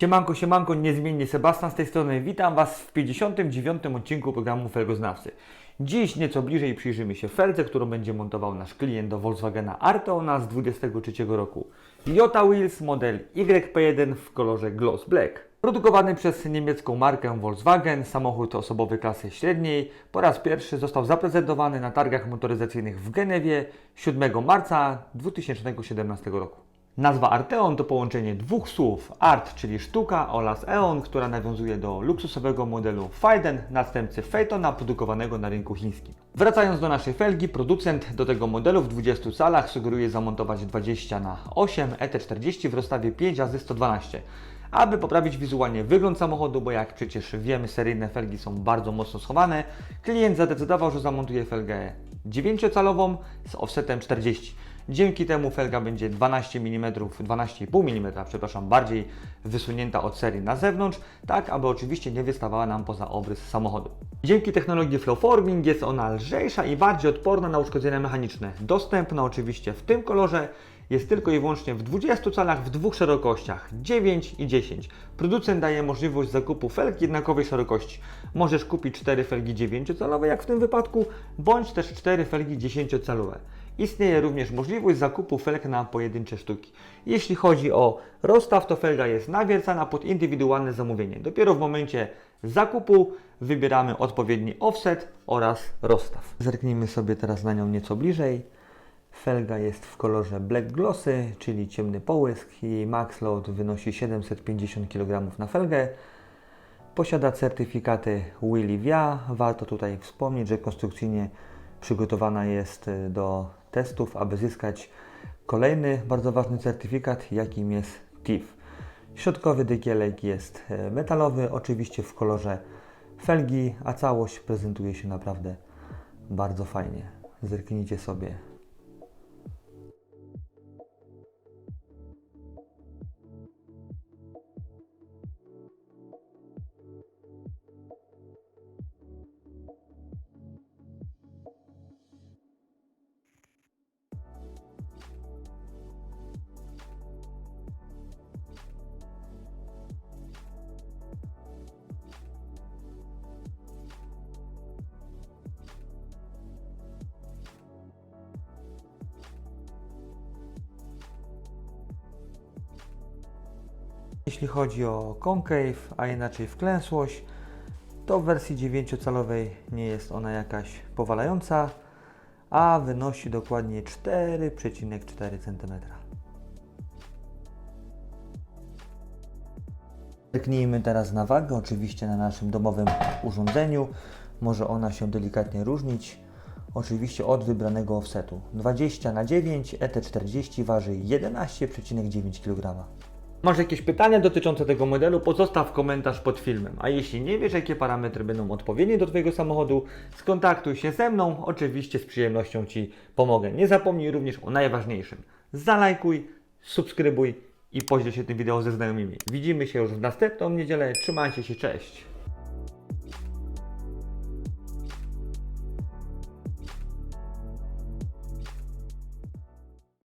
Siemanko, siemanko, niezmiennie Sebastian z tej strony. Witam Was w 59. odcinku programu Felgoznawcy. Dziś nieco bliżej przyjrzymy się felce, którą będzie montował nasz klient do Volkswagena Arteona z 23 roku. Jota Wheels model YP1 w kolorze Gloss Black. Produkowany przez niemiecką markę Volkswagen, samochód osobowy klasy średniej po raz pierwszy został zaprezentowany na targach motoryzacyjnych w Genewie 7 marca 2017 roku. Nazwa Arteon to połączenie dwóch słów art, czyli sztuka oraz eon, która nawiązuje do luksusowego modelu Faiden, następcy Phaetona produkowanego na rynku chińskim. Wracając do naszej felgi, producent do tego modelu w 20 calach sugeruje zamontować 20 na 8 ET40 w rozstawie 5 razy 112 aby poprawić wizualnie wygląd samochodu, bo jak przecież wiemy, seryjne felgi są bardzo mocno schowane, klient zadecydował, że zamontuje felgę 9-calową z offsetem 40. Dzięki temu felga będzie 12 mm, 12,5 mm, przepraszam, bardziej wysunięta od serii na zewnątrz, tak aby oczywiście nie wystawała nam poza obrys samochodu. Dzięki technologii Flowforming jest ona lżejsza i bardziej odporna na uszkodzenia mechaniczne. Dostępna oczywiście w tym kolorze jest tylko i wyłącznie w 20 calach w dwóch szerokościach 9 i 10. Producent daje możliwość zakupu felg jednakowej szerokości. Możesz kupić 4 felgi 9-calowe, jak w tym wypadku, bądź też 4 felgi 10-calowe. Istnieje również możliwość zakupu felg na pojedyncze sztuki. Jeśli chodzi o rozstaw, to felga jest nawiercana pod indywidualne zamówienie. Dopiero w momencie zakupu wybieramy odpowiedni offset oraz rozstaw. Zerknijmy sobie teraz na nią nieco bliżej. Felga jest w kolorze Black Glossy, czyli ciemny połysk. Jej max load wynosi 750 kg na felgę. Posiada certyfikaty Willy Via. Warto tutaj wspomnieć, że konstrukcyjnie przygotowana jest do testów, aby zyskać kolejny bardzo ważny certyfikat, jakim jest TIF. Środkowy dykielek jest y, metalowy, oczywiście w kolorze felgi, a całość prezentuje się naprawdę bardzo fajnie. Zerknijcie sobie Jeśli chodzi o concave, a inaczej wklęsłość, to w wersji 9-calowej nie jest ona jakaś powalająca, a wynosi dokładnie 4,4 cm. Zerknijmy teraz na wagę, oczywiście na naszym domowym urządzeniu. Może ona się delikatnie różnić, oczywiście od wybranego offsetu. 20 na 9 ET40 waży 11,9 kg. Masz jakieś pytania dotyczące tego modelu? Pozostaw komentarz pod filmem. A jeśli nie wiesz, jakie parametry będą odpowiednie do Twojego samochodu, skontaktuj się ze mną. Oczywiście z przyjemnością Ci pomogę. Nie zapomnij również o najważniejszym. Zalajkuj, subskrybuj i podziel się tym wideo ze znajomymi. Widzimy się już w następną niedzielę. Trzymajcie się, cześć!